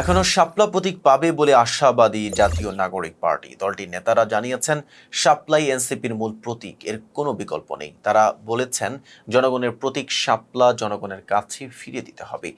এখনও শাপলা প্রতীক পাবে বলে আশাবাদী জাতীয় নাগরিক পার্টি। দলটির নেতারা জানিয়েছেন, শাপলাই এনসিপির মূল প্রতীক, এর কোনো বিকল্প নেই। তারা বলেছেন, জনগণের প্রতীক শাপলা জনগণের কাছে ফিরিয়ে দিতে হবে।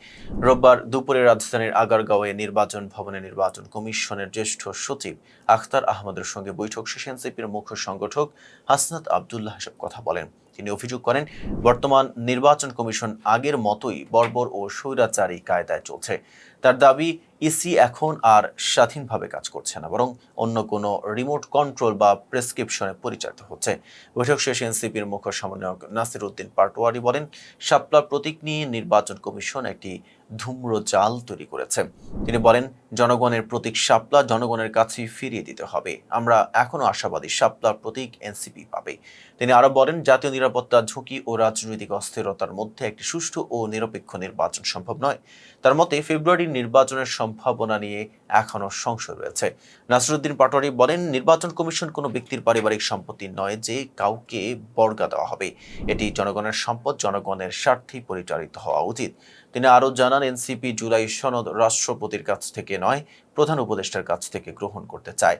রোববার দুপুরে রাজধানীর আগারগাঁওয়ে নির্বাচন ভবনে নির্বাচন কমিশনের জ্যেষ্ঠ সচিব আখতার আহমদের সঙ্গে বৈঠক শেষে এনসিপির মুখ্য সংগঠক হাসনাত আবদুল্লাহ এসব কথা বলেন। তিনি অভিযোগ করেন, বর্তমান নির্বাচন কমিশন আগের মতোই বর্বর ও স্বৈরাচারী কায়দায় চলছে। তার দাবি ইসি এখন আর স্বাধীনভাবে কাজ করছে না, বরং অন্য কোনো রিমোট কন্ট্রোল বা প্রেসক্রিপশনে পরিচালিত হচ্ছে। বৈঠক শেষে এনসিপির মুখ্য সমন্বয়ক নাসির উদ্দিন পাটোয়ারি বলেন শাপলা প্রতীক নিয়ে নির্বাচন কমিশন একটি ধূম্র জাল তৈরি করেছে। তিনি বলেন, জনগণের প্রতীক শাপলা জনগণের কাছেই ফিরিয়ে দিতে হবে। আমরা এখনও আশাবাদী শাপলার প্রতীক এনসিপি পাবে। তিনি আরও বলেন, জাতীয় নিরাপত্তা, ঝুঁকি ও রাজনৈতিক অস্থিরতার মধ্যে একটি সুষ্ঠু ও নিরপেক্ষ নির্বাচন সম্ভব নয়। তার মতে, ফেব্রুয়ারির নির্বাচনের সম্ভাবনা নিয়ে এখনও সংশয় রয়েছে। নাসরুদ্দিন পাটোয়ারি বলেন, নির্বাচন কমিশন কোনো ব্যক্তির পারিবারিক সম্পত্তি নয় যে কাউকে বর্গা দেওয়া হবে। এটি জনগণের সম্পদ, জনগণের স্বার্থেই পরিচালিত হওয়া উচিত। তিনি আরও জানান, এনসিপি জুলাই সনদ রাষ্ট্রপতির কাছ থেকে নয়, প্রধান উপদেষ্টার কাছ থেকে গ্রহণ করতে চায়।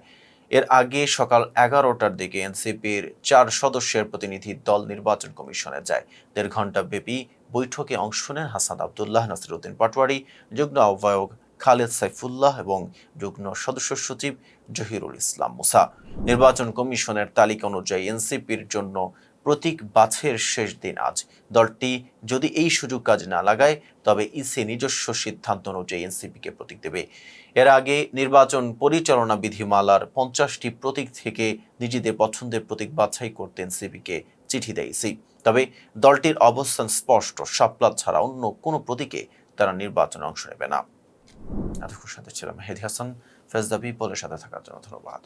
এর আগে সকাল এগারোটার দিকে এনসিপির চার সদস্যের প্রতিনিধি দল নির্বাচন কমিশনে যায়। দেড় ঘণ্টা ব্যাপী বৈঠকে অংশ নেন হাসান আবদুল্লাহ, নাসিরুদ্দিন পাটোয়ারি, যুগ্ম আহ্বায়ক খালেদ সাইফুল্লাহ এবং যুগ্ম সদস্য সচিব জহিরুল ইসলাম মুসা। নির্বাচন কমিশনের তালিকা অনুযায়ী এনসিপির জন্য প্রতীক বাছের শেষ দিন আজ। দলটি যদি এই সুযোগ কাজে না লাগায়, তবে ইসি নিজস্ব সিদ্ধান্ত অনুযায়ী এনসিপিকে প্রতীক দেবে। এর আগে নির্বাচন পরিচালনা বিধিমালার পঞ্চাশটি প্রতীক থেকে নিজেদের পছন্দের প্রতীক বাছাই করতে এনসিপিকে চিঠি দেয় ইসি। তবে দলটির অবস্থান স্পষ্ট শাপলা ছাড়া অন্য কোনো প্রতীকে তারা নির্বাচনে অংশ নেবে না। এতক্ষণ সাথে ছিলাম হেদি হাসান ফেজদাবি বলে সাথে থাকার জন্য ধন্যবাদ।